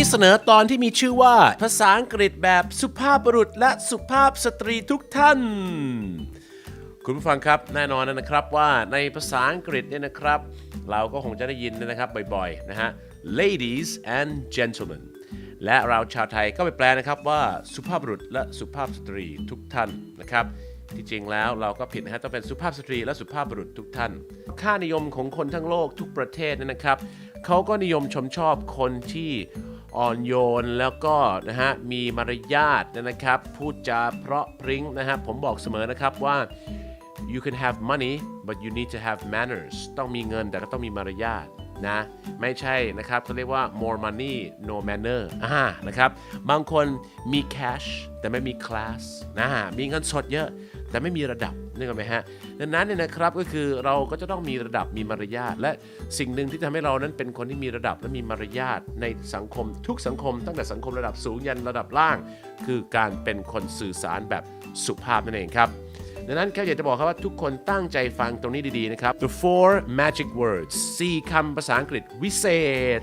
นี่เสนอตอนที่มีชื่อว่า ภาษาอังกฤษแบบสุภาพบุรุษและสุภาพสตรีทุกท่าน คุณผู้ฟังครับแน่นอนนะครับว่าในภาษาอังกฤษเนี่ยนะครับ เราก็คงจะได้ยินนะครับบ่อยๆนะฮะ ladies and gentlemen และเราชาวไทยก็ไปแปลนะครับว่าสุภาพบุรุษและสุภาพสตรีทุกท่านนะครับที่จริงแล้วเราก็ผิดนะฮะต้องเป็นสุภาพสตรีและสุภาพบุรุษทุกท่าน ค่านิยมของคนทั้งโลกทุกประเทศนะครับเขาก็นิยมชมชอบคนที่ อ่อนโยนแล้วก็นะฮะมีมารยาทนะครับพูดจาเพราะพริ้งนะฮะผมบอกเสมอนะครับว่า you can have money but you need to have manners ต้องมีเงินแต่ก็ต้องมีมารยาทนะไม่ใช่นะครับเขาเรียกว่า more money no manner อ่านะครับบางคนมี cash แต่ไม่มี class นะมีเงินสดเยอะ แต่ไม่มีระดับนึกออกไหมฮะดังนั้นเนี่ยนะครับก็คือเราก็จะต้องมีระดับมีมารยาทและสิ่งหนึ่งที่ทำให้เรานั้นเป็นคนที่มีระดับและมีมารยาทในสังคมทุกสังคม ตั้งแต่สังคมระดับสูงยันระดับล่าง คือการเป็นคนสื่อสารแบบสุภาพนั่นเองครับดังนั้นแครับอยากจะบอกครับว่าทุกคนตั้งใจฟังตรงนี้ดีๆนะครับ the four magic words 4คำภาษาอังกฤษวิเศษ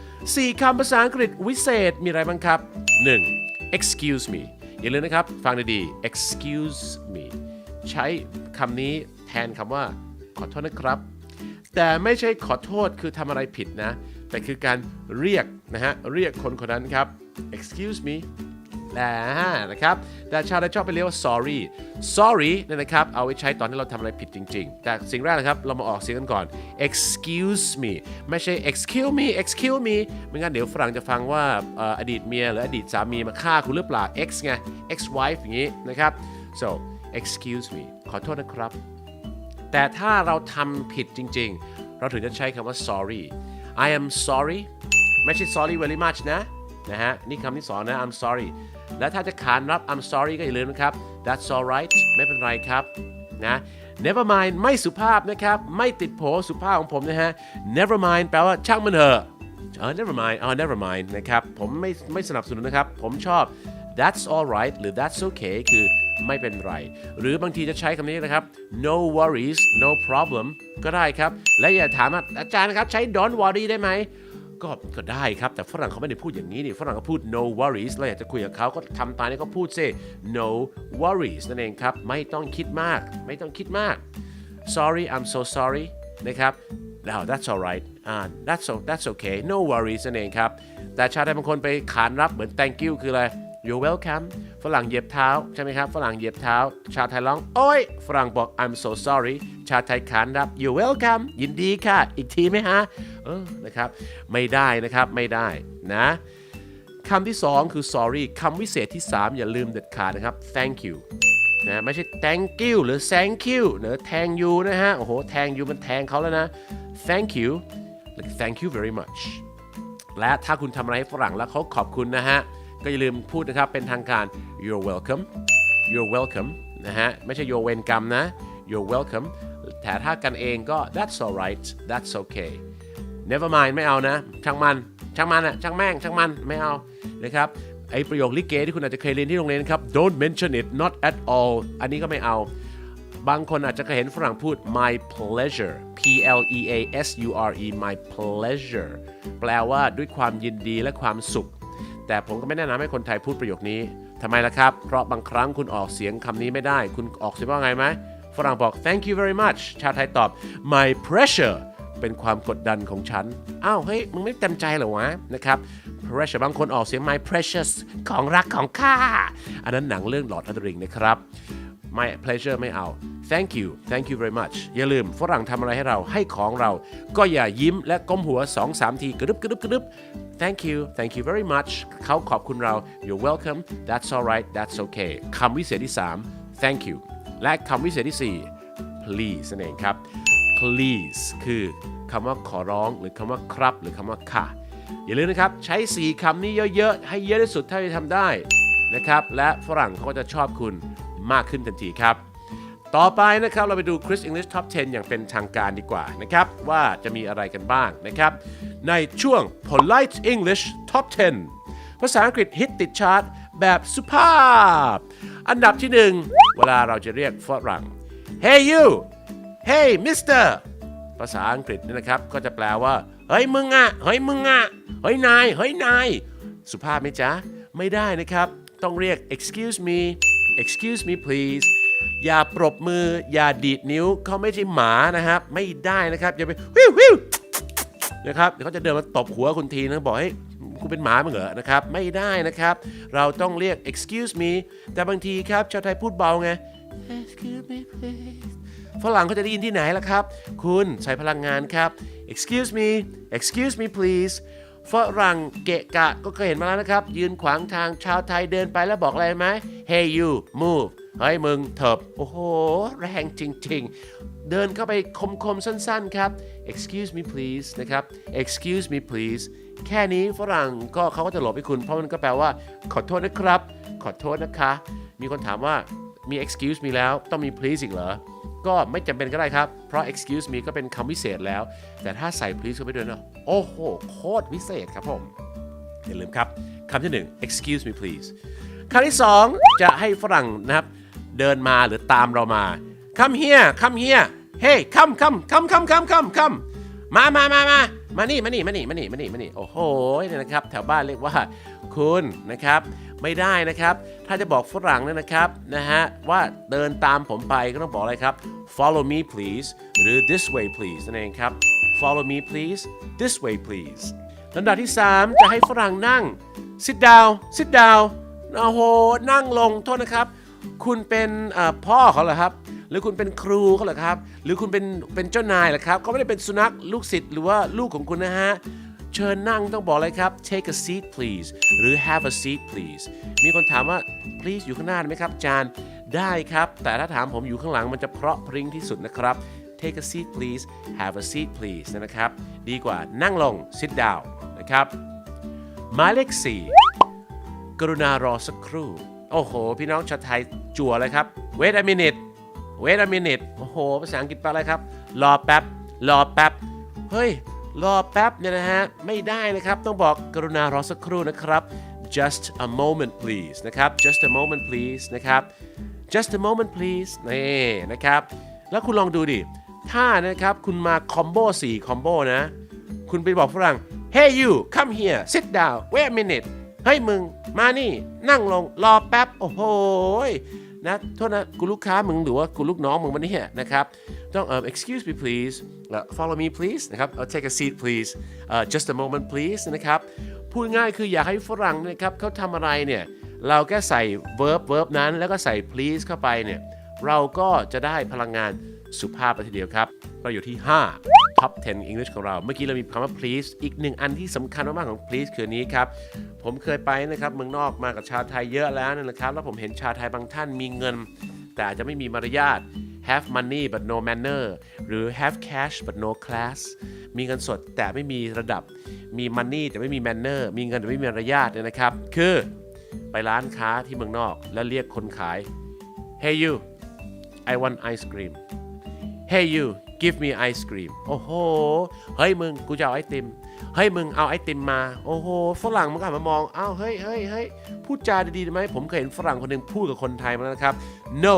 4คำภาษาอังกฤษวิเศษมีอะไรบ้างครับ 1. excuse me อย่าลืมนะครับ ฟังดีๆ excuse me ใช้คำนี้แทนคำว่า ขอโทษนะครับ แต่ไม่ใช่ขอโทษคือทำอะไรผิดนะ แต่คือการเรียกนะฮะ เรียกคนคนนั้นครับ excuse me นะนะครับแต่ชาวไทยชอบไปเรียกว่า sorry sorry เนี่ยนะครับเอาไว้ใช้ตอนที่เราทำอะไรผิดจริง ๆ แต่สิ่งแรกนะครับเรามาออกเสียงกันก่อน excuse me ไม่ใช่ excuse me excuse me ไม่งั้นเดี๋ยวฝรั่งจะฟังว่าอออดีตเมียหรืออดีตสามีมาฆ่าคุณหรือเปล่า ex ไง ex wife อย่างนี้นะครับ so excuse me ขอโทษนะครับ แต่ถ้าเราทำผิดจริง ๆ เราถึงจะใช้คำว่า sorry I am sorry ไม่ใช่ sorry very much นะ นะฮะนี่คำที่สองนะ I'm sorry และถ้าจะขานรับ I'm sorry ก็อย่าลืมนะครับ that's alright ไม่เป็นไรครับนะ never mind ไม่สุภาพนะครับ ไม่ติดโผสุภาพของผมนะฮะ never mind แปลว่าช่างมันเถอะเออ never mind อ๋อ never mind นะครับ ผมไม่ไม่สนับสนุนนะครับ ผมชอบ that's alright หรือ that's okay คือไม่เป็นไร หรือบางทีจะใช้คำนี้นะครับ no worries no problem ก็ได้ครับ และอย่าถามอาจารย์นะครับ ใช้ don't worry ได้ไหม ก็ก็ได้ครับ แต่ฝรั่งเขาไม่ได้พูดอย่างนี้นี่ฝรั่งเขาพูด no worries เราอยากจะคุยกับเขาก็ทำตามที่เขาพูดเซ no worries นั่นเองครับ ไม่ต้องคิดมาก ไม่ต้องคิดมาก sorry I'm so sorry นะครับ now that's alright uh, that's o- that's okay no worries นั่นเองครับ แต่ชาวไทยบางคนไปขานรับเหมือน thank you คืออะไร you're welcome ฝรั่งเหยียบเท้าใช่ไหมครับ ฝรั่งเหยียบเท้า ชาวไทยร้อง โอ้ย ฝรั่งบอก I'm so sorry ชาวไทยขานรับ you welcome ยินดีค่ะ อีกทีไหมฮะ เออ นะครับ ไม่ได้นะครับ ไม่ได้นะคำที่ 2 คือ sorry คำวิเศษที่ 3 อย่าลืมเด็ดขาดนะครับ thank you นะไม่ใช่ thank you หรือ thank you เนอะแทง you นะฮะ โอ้โหแทง you มันแทงเขาแล้วนะ thank you หรือ thank you very much และถ้าคุณทำอะไรให้ฝรั่งแล้วเขาขอบคุณนะฮะ ก็อย่าลืมพูดนะครับเป็นทางการ you're welcome you're welcome นะฮะไม่ใช่ you're welcome นะ you're welcome แต่ถ้ากันเองก็ that's alright that's okay never mind ไม่เอานะ ช่างมัน ช่างมันอะช่างแม่ง ช่างมันไม่เอานะครับไอประโยคลิเกที่คุณอาจจะเคยเรียนที่โรงเรียนครับ don't mention it not at all อันนี้ก็ไม่เอา บางคนอาจจะเคยเห็นฝรั่งพูด my pleasure P L E A S U R E my pleasure แปลว่าด้วยความยินดีและความสุข แต่ผมก็ไม่แนะนำให้คนไทยพูดประโยคนี้ทำไมล่ะครับ เพราะบางครั้งคุณออกเสียงคำนี้ไม่ได้ คุณออกเสียงว่าไงไหมฝรั่งบอก thank you very much ชาวไทยตอบ my pressure เป็นความกดดันของฉัน อ้าว เฮ้ย มึงไม่เต็มใจเหรอวะ นะครับ pressure บางคนออกเสียง my precious ของรักของข้า อันนั้นหนังเรื่อง Lord of the Ring นะครับ my pleasure ไม่เอา thank you thank you very much อย่าลืมฝรั่งทำอะไรให้เราให้ของเรา ก็อย่ายิ้มและก้มหัว 2-3 ทีกระดึบกระดึบกระดึบ thank you thank you very much เขาขอบคุณเรา you're welcome that's alright that's okay คำวิเศษที่ 3 thank you และคำวิเศษที่ 4 please นั่นเองครับ please คือคำว่าขอร้องหรือคำว่าครับ หรือคำว่าค่ะ อย่าลืมนะครับ ใช้ 4คำนี้เยอะๆ ให้เยอะที่สุดเท่าที่ทำได้นะครับ และฝรั่งเขาก็จะชอบคุณมากขึ้นทันทีครับ ต่อไปนะครับเราไปดู Chris English Top 10 อย่างเป็นทางการดีกว่านะครับ ว่าจะมีอะไรกันบ้างนะครับ ในช่วง Polite English Top 10 ภาษาอังกฤษฮิตติดชาร์ตแบบสุภาพ อันดับที่หนึ่งเวลาเราจะเรียกฝรั่ง Hey you Hey mister ภาษาอังกฤษนี่นะครับ ก็จะแปลว่า เฮ้ยมึงอะเฮ้ยมึงอะเฮ้ยนาย เฮ้ยนาย สุภาพไหมจ๊ะ ไม่ได้นะครับ ต้องเรียก excuse me excuse me please อย่าปรบมือ อย่าดีดนิ้วเขาไม่ใช่หมานะครับ ไม่ได้นะครับ อย่าไปวิววิว นะครับเดี๋ยวเขาจะเดินมาตบหัวคุณทีนะบอกให้คุณเป็นหมาเหรอนะครับไม่ได้นะครับ เราต้องเรียก excuse me แต่บางทีครับชาวไทยพูดเบาไง excuse me please ฝรั่งเขาจะได้ยินที่ไหนล่ะครับ คุณใช้พลังงานครับ excuse me excuse me please ฝรั่งเกะกะก็เคยเห็นมาแล้วนะครับ ยืนขวางทางชาวไทยเดินไปแล้วบอกอะไรไหม hey you move เฮ้ยมึงเถิบโอ้โห แรงจริง ๆ เดินเข้าไปคมๆ สั้น ๆ ครับ excuse me please นะครับ excuse me please แค่นี้ฝรั่งก็เขาก็จะหลบให้คุณ เพราะมันก็แปลว่า ขอโทษนะครับ ขอโทษนะคะ มีคนถามว่ามี excuse me แล้วต้องมี please อีกเหรอ ก็ไม่จำเป็นก็ได้ครับ เพราะ excuse me ก็เป็นคำวิเศษแล้ว แต่ถ้าใส่ please เข้าไปด้วยนะโอ้โห โคตรวิเศษครับผม อย่าลืมครับคำที่หนึ่ง excuse me please คำที่สองจะให้ฝรั่งนะครับ เดินมาหรือตามเรามา come here come here hey come come come come come come come มามามามามานี่มานี่มานี่มานี่มานี่มานี่โอ้โหเนี่ยนะครับ แถวบ้านเรียกว่า คุณนะครับไม่ได้นะครับ ถ้าจะบอกฝรั่งเนี่ยนะครับนะฮะว่าเดินตามผมไปก็ต้องบอกอะไรครับ follow me please หรือ this way please นั่นเองครับ follow me please this way please ลำดับที่ 3 จะให้ฝรั่งนั่ง sit down sit down โอ้โห นั่งลงโทษนะครับ คุณเป็นพ่อเขาเหรอครับ หรือคุณเป็นครูเขาเหรอครับ หรือคุณเป็นเป็นเจ้านายเหรอครับเขาไม่ได้เป็นสุนัขลูกศิษย์หรือว่าลูกของคุณนะฮะ ชิญนั่งต้องบอกเลยครับ take a seat please หรือ have a seat please มีคนถามว่า please อยู่ข้างหน้าได้ไหมครับจานได้ครับ แต่ถ้าถามผมอยู่ข้างหลังมันจะเพราะพริ้งที่สุดนะครับ take a seat please have a seat please นะครับ ดีกว่านั่งลง sit down นะครับหมายเลข4กรุณารอสักครู่ โอ้โห พี่น้องชาวไทยจั่วเลยครับ wait a minute wait a minute โอ้โห ภาษาอังกฤษแปลอะไรครับ รอแป๊บ รอแป๊บ เฮ้ย รอแป๊บเนี่ยนะฮะ ไม่ได้นะครับ ต้องบอกกรุณารอสักครู่นะครับ just a moment please นะครับ just a moment please นะครับ just a moment please นี่นะครับ แล้วคุณลองดูดิ ถ้านะครับคุณมาคอมโบ4คอมโบนะ คุณไปบอกฝรั่ง Hey you come here sit down wait a minute เฮ้ยมึง มานี่ นั่งลง รอแป๊บ โอ้โหยนะ โทษนะ กูลูกค้ามึงหรือว่ากูลูกน้องมึงมันเนี่ยนะครับ ต้องเอ่อ excuse me please เอ่อ follow me please นะครับเอ่อ take a seat please เอ่อ just a moment please นะครับ พูดง่ายคืออยากให้ฝรั่งนะครับเขาทำอะไรเนี่ย เราแค่ใส่ verb verb นั้นแล้วก็ใส่ please เข้าไปเนี่ย เราก็จะได้พลังงานสุภาพไปทีเดียวครับ เราอยู่ที่ 5 top 10 English ของเรา เมื่อกี้เรามีคำว่า please อีกหนึ่งอันที่สำคัญมากๆของ please คือนนี้ครับ ผมเคยไปนะครับเมืองนอกมากับชาวไทยเยอะแล้วนะครับ แล้วผมเห็นชาวไทยบางท่านมีเงิน แต่อาจจะไม่มีมารยาท have money but no manner หรือ have cash but no class มีเงินสดแต่ไม่มีระดับ มี money แต่ไม่มี manner มีเงินแต่ไม่มีมารยาทเนี่ยนะครับ คือไปร้านค้าที่เมืองนอก แล้วเรียกคนขาย hey you I want ice cream Hey you give me ice cream โอ้โห เฮ้ยมึง กูจะเอาไอติม เฮ้ยมึงเอาไอติมมา โอ้โห ฝรั่งมันก็หันมามอง อ้าวเฮ้ยเฮ้ยเฮ้ยพูดจาดีๆไหม ผมเคยเห็นฝรั่งคนหนึ่งพูดกับคนไทยมาแล้วนะครับ no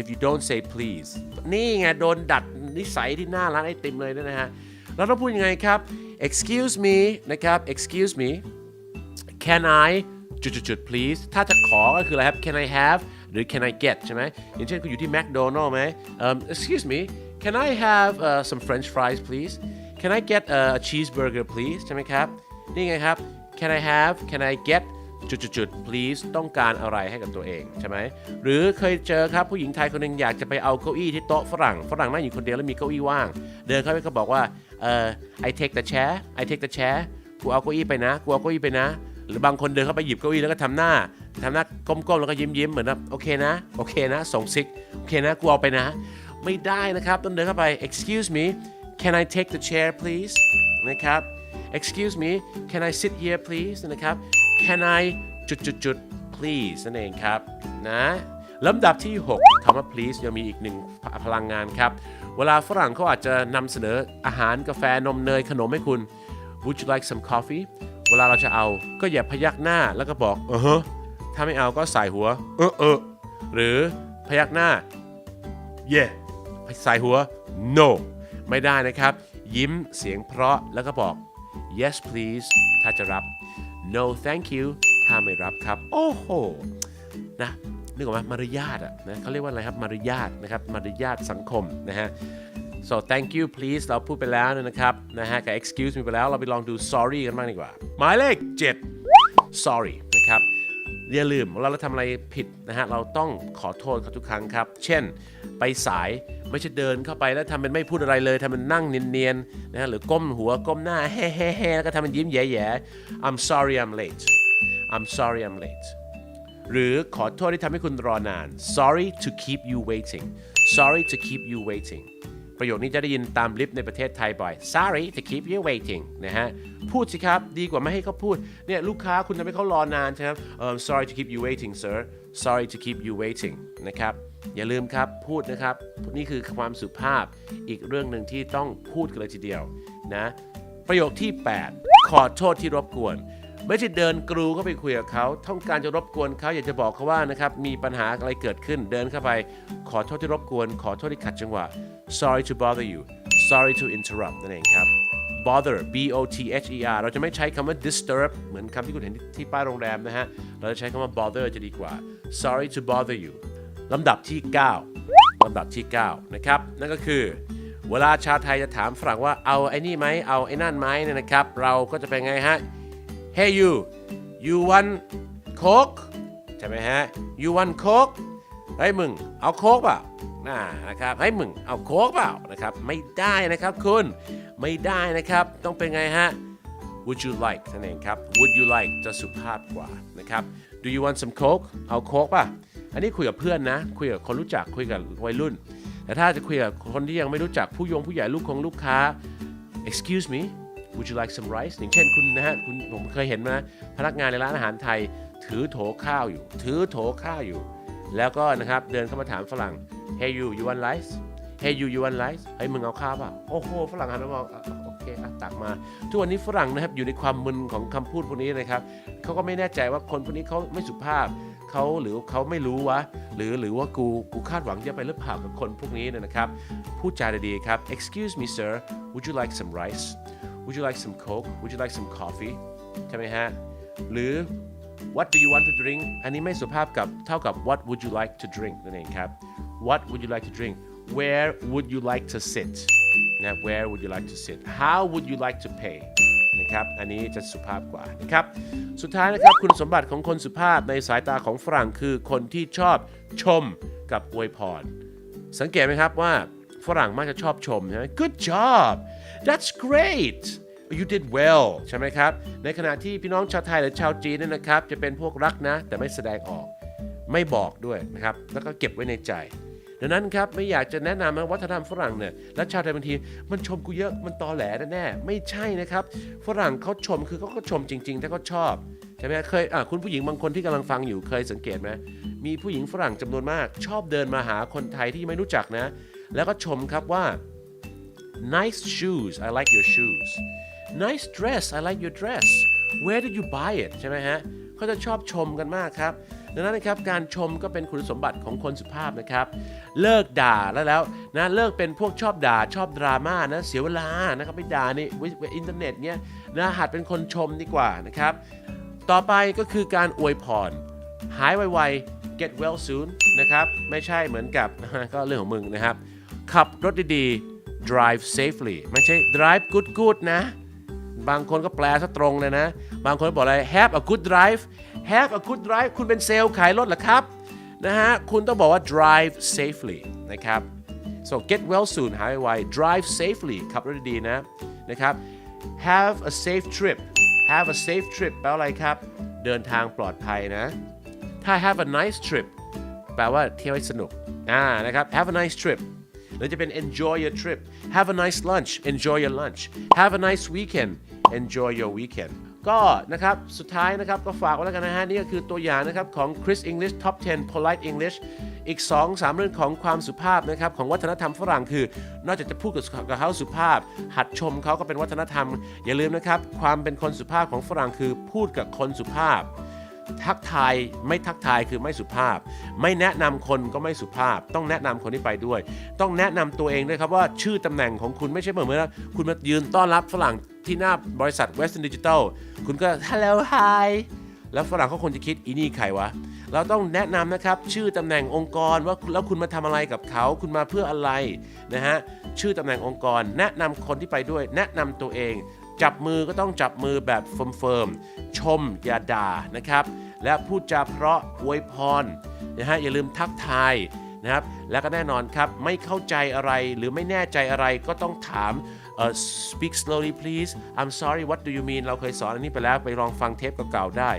if you don't say please นี่ไงโดนดัดนิสัยที่หน้าร้านไอติมเลยนะฮะ แล้วต้องพูดยังไงครับ excuse me นะครับ excuse me can I จุดจุดจุด please ถ้าจะขอก็คืออะไรครับ can I have หรือ can I get ใช่ไหมอย่างเช่นคุณอยู่ที่ McDonald ไหม um, excuse me can I have uh, some French fries please can I get a cheeseburger please ใช่ไหมครับ นี่ไงครับ can I have can I get จุดจุดจุด please ต้องการอะไรให้กับตัวเองใช่ไหม หรือเคยเจอครับผู้หญิงไทยคนหนึ่งอยากจะไปเอาเก้าอี้ที่โต๊ะฝรั่ง ฝรั่งนั่งอยู่คนเดียวแล้วมีเก้าอี้ว่าง เดินเข้าไปก็บอกว่าเอ่อ I take the chair I take the chair กูเอาเก้าอี้ไปนะ กูเอาเก้าอี้ไปนะ หรือบางคนเดินเข้าไปหยิบเก้าอี้แล้วก็ทำหน้าทำหน้าก้มๆแล้วก็ยิ้มยิ้มๆเหมือนแบบโอเคนะ โอเคนะส่งซิก โอเคนะ กูเอาไปนะ ไม่ได้นะครับต้องเดินเข้าไป excuse me can I take the chair please นะครับ excuse me can I sit here please นะครับ can I จุดจุดจุด please นั่นเองครับนะลำดับที่ 6คำว่า please ยังมีอีกหนึ่งพลังงานครับ เวลาฝรั่งเขาอาจจะนำเสนออาหารกาแฟนมเนยขนมให้คุณ Would you like some coffee เวลาเราจะเอาก็อย่าพยักหน้าแล้วก็บอกเออฮะถ้าไม่เอาก็ใส่หัว เออเออหรือพยักหน้า yeah ใส่หัว no ไม่ได้นะครับ ยิ้มเสียงเพราะแล้วก็บอก yes please ถ้าจะรับ no thank you ถ้าไม่รับครับ โอ้โห นะนึกออกไหมมารยาทอะนะเขาเรียกว่าอะไรครับ มารยาทนะครับ มารยาทสังคมนะฮะ so thank you please เราพูดไปแล้วนะครับ นะฮะ กับ excuse me ไปแล้ว เราไปลองดู sorry กันบ้างดีกว่า หมายเลข 7 sorry อย่าลืมเวลาเราทำอะไรผิดนะฮะเราต้องขอโทษเขาทุกครั้งครับ เช่น ไปสายไม่ใช่เดินเข้าไปแล้วทำเป็นไม่พูดอะไรเลยทำเป็นนั่งเนียนๆนะฮะหรือก้มหัวก้มหน้าแฮ่ๆๆแล้วก็ทำเป็นยิ้มแย่ๆ I'm sorry I'm late I'm sorry I'm late หรือขอโทษที่ทำให้คุณรอนาน sorry to keep you waiting sorry to keep you waiting ประโยคนี้จะได้ยินตามลิฟต์ในประเทศไทยบ่อย sorry to keep you waiting นะฮะ พูดสิครับ ดีกว่าไม่ให้เขาพูด เนี่ยลูกค้าคุณทำให้เขารอนานใช่ไหมเอ่อ sorry to keep you waiting sir sorry to keep you waiting นะครับ อย่าลืมครับพูดนะครับ นี่คือความสุภาพอีกเรื่องหนึ่งที่ต้องพูดกันเลยทีเดียวนะ ประโยคที่ 8 ขอโทษที่รบกวน ไม่ใช่เดินกรูเข้าไปคุยกับเขาต้องการจะรบกวนเขาอยากจะบอกเขาว่านะครับมีปัญหาอะไรเกิดขึ้นเดินเข้าไป ขอโทษที่รบกวน ขอโทษที่ขัดจังหวะ sorry to bother you sorry to interrupt นั่นเองครับ bother b o t h e r เราจะไม่ใช้คำว่า disturb เหมือนคำที่คุณเห็นที่ป้ายโรงแรมนะฮะ เราจะใช้คำว่า bother จะดีกว่า sorry to bother you ลำดับที่ 9 ลำดับที่ 9 นะครับ นั่นก็คือ เวลาชาวไทยจะถามฝรั่งว่าเอาไอ้นี่ไหม เอาไอ้นั่นไหมเนี่ยนะครับ เราก็จะเป็นไงฮะ Hey you you want coke ใช่ไหมฮะ you want coke เฮ้ยมึง เอาโคกเปล่า น่านะครับเฮ้มึงเอาโค้กเปล่านะครับไม่ได้นะครับคุณไม่ได้นะครับต้องเป็นไงฮะ would you like นั่นเองครับ would you like จะสุภาพกว่านะครับ do you want some coke เอาโค้กป่ะ อันนี้คุยกับเพื่อนนะ คุยกับคนรู้จักคุยกับวัยรุ่น แต่ถ้าจะคุยกับคนที่ยังไม่รู้จักผู้ยงผู้ใหญ่ลูกของลูกค้า excuse me would you like some rice อย่างเช่นคุณนะฮะคุณผมเคยเห็นมาพนักงานในร้านอาหารไทย ถือโถข้าวอยู่ ถือโถข้าวอยู่ แล้วก็นะครับเดินเข้ามาถามฝรั่ง hey you you want rice hey you you want rice เฮ้ยมึงเอาข้าวป่ะ โอ้โห ฝรั่งหันมามองอะโอเคอะตักมา ทุกวันนี้ฝรั่งนะครับอยู่ในความมึนของคำพูดพวกนี้นะครับเขาก็ไม่แน่ใจว่าคนพวกนี้เขาไม่สุภาพเขาหรือเขาไม่รู้วะ หรือหรือว่ากูกูคาดหวังเยอะไปหรือเปล่ากับคนพวกนี้นยนะครับพูดจาดีๆครับ excuse me sir would you like some rice would you like some coke would you like some coffee ใช่ไหมฮะ หรือ what do you want to drink อันนี้ไม่สุภาพกับเท่ากับ what would you like to drink นั่นเองครับ what would you like to drink where would you like to sit นะ where would you like to sit how would you like to pay นะครับอันนี้จะสุภาพกว่านะครับสุดท้ายนะครับคุณสมบัติของคนสุภาพในสายตาของฝรั่งคือคนที่ชอบชมกับอวยพร สังเกตไหมครับว่าฝรั่งมักจะชอบชมใช่ไหม good job that's great you did well ใช่ไหมครับ ในขณะที่พี่น้องชาวไทยหรือชาวจีนเนี่ยนะครับ จะเป็นพวกรักนะ แต่ไม่แสดงออก ไม่บอกด้วยนะครับ แล้วก็เก็บไว้ในใจ ดังนั้นครับไม่อยากจะแนะนำนะวัฒนธรรมฝรั่งเนี่ยและชาวไทยบางทีมันชมกูเยอะมันตอแหลแน่ๆไม่ใช่นะครับ ฝรั่งเขาชมคือเขาก็ชมจริง ๆ ถ้าเขาชอบใช่ไหมเคยคุณผู้หญิงบางคนที่กำลังฟังอยู่เคยสังเกตไหมมีผู้หญิงฝรั่งจำนวนมาก ชอบเดินมาหาคนไทยที่ไม่รู้จักนะ แล้วก็ชมครับว่า nice shoes I like your shoes nice dress I like your dress where did you buy it ใช่ไหมฮะเขาจะชอบชมกันมากครับดังนั้นนะครับการชมก็เป็นคุณสมบัติของคนสุภาพนะครับ เลิกด่าแล้วแล้วนะเลิกเป็นพวกชอบด่าชอบดราม่านะเสียเวลานะครับไปด่าในอินเทอร์เน็ตเนี้ยนะหัดเป็นคนชมดีกว่านะครับ ต่อไปก็คือการอวยพร หายไวๆ get well soon นะครับ ไม่ใช่เหมือนกับก็เรื่องของมึงนะครับ ขับรถดีๆ drive safely ไม่ใช่ drive good good นะ บางคนก็แปลซะตรงเลยนะ บางคนบอกอะไร have a good drive have a good drive คุณเป็นเซลล์ขายรถเหรอครับ นะฮะ คุณต้องบอกว่า drive safely นะครับ so get well soon หายไว drive safely ขับรถดีๆนะ นะครับ have a safe trip have a safe trip แปลว่าอะไรครับ เดินทางปลอดภัยนะ ถ้า have a nice trip แปลว่าเที่ยวให้สนุก อ่า นะครับ have a nice trip หรือจะเป็น enjoy your trip have a nice lunch enjoy your lunch have a nice weekend enjoy your weekend ก็นะครับ สุดท้ายนะครับ ก็ฝากไว้แล้วกันนะฮะ นี่ก็คือตัวอย่างนะครับ ของ Chris English Top 10 Polite English อีก 2 3 เรื่องของความสุภาพนะครับ ของวัฒนธรรมฝรั่งคือ นอกจากจะพูดกับกับเขาสุภาพ หัดชมเขาก็เป็นวัฒนธรรม อย่าลืมนะครับ ความเป็นคนสุภาพของฝรั่งคือพูดกับคนสุภาพ ทักทายไม่ทักทายคือไม่สุภาพ ไม่แนะนำคนก็ไม่สุภาพ ต้องแนะนำคนที่ไปด้วย ต้องแนะนำตัวเองด้วยครับว่าชื่อตำแหน่งของคุณไม่ใช่เหมือนว่าคุณมายืนต้อนรับฝรั่งที่หน้าบริษัท Western Digital คุณก็ hello hi แล้วฝรั่งเขาคงจะคิดอีนี่ใครวะ เราต้องแนะนำนะครับ ชื่อตำแหน่งองค์กรว่าแล้วคุณมาทำอะไรกับเขา คุณมาเพื่ออะไรนะฮะ ชื่อตำแหน่งองค์กร แนะนำคนที่ไปด้วย แนะนำตัวเอง จับมือก็ต้องจับมือแบบเฟิร์มๆชมอย่าด่านะครับ และพูดจาเพราะอวยพรนะฮะอย่าลืมทักทายนะครับ แล้วก็แน่นอนครับไม่เข้าใจอะไรหรือไม่แน่ใจอะไรก็ต้องถามเอ่อ speak slowly please I'm sorry what do you mean เราเคยสอนอันนี้ไปแล้วไปลองฟังเทปเก่าๆได้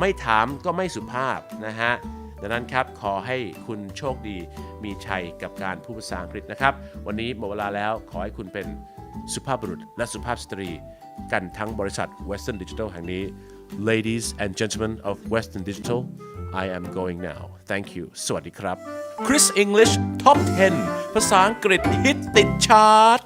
ไม่ถามก็ไม่สุภาพนะฮะดังนั้นครับ ขอให้คุณโชคดีมีชัยกับการพูดภาษาอังกฤษนะครับ วันนี้หมดเวลาแล้วขอให้คุณเป็นสุภาพบุรุษและสุภาพสตรี กันทั้งบริษัท Western Digital แห่งนี้ Ladies and gentlemen of Western Digital I am going now thank you สวัสดีครับ Chris English Top 10 ภาษาอังกฤษฮิตติดชาร์ต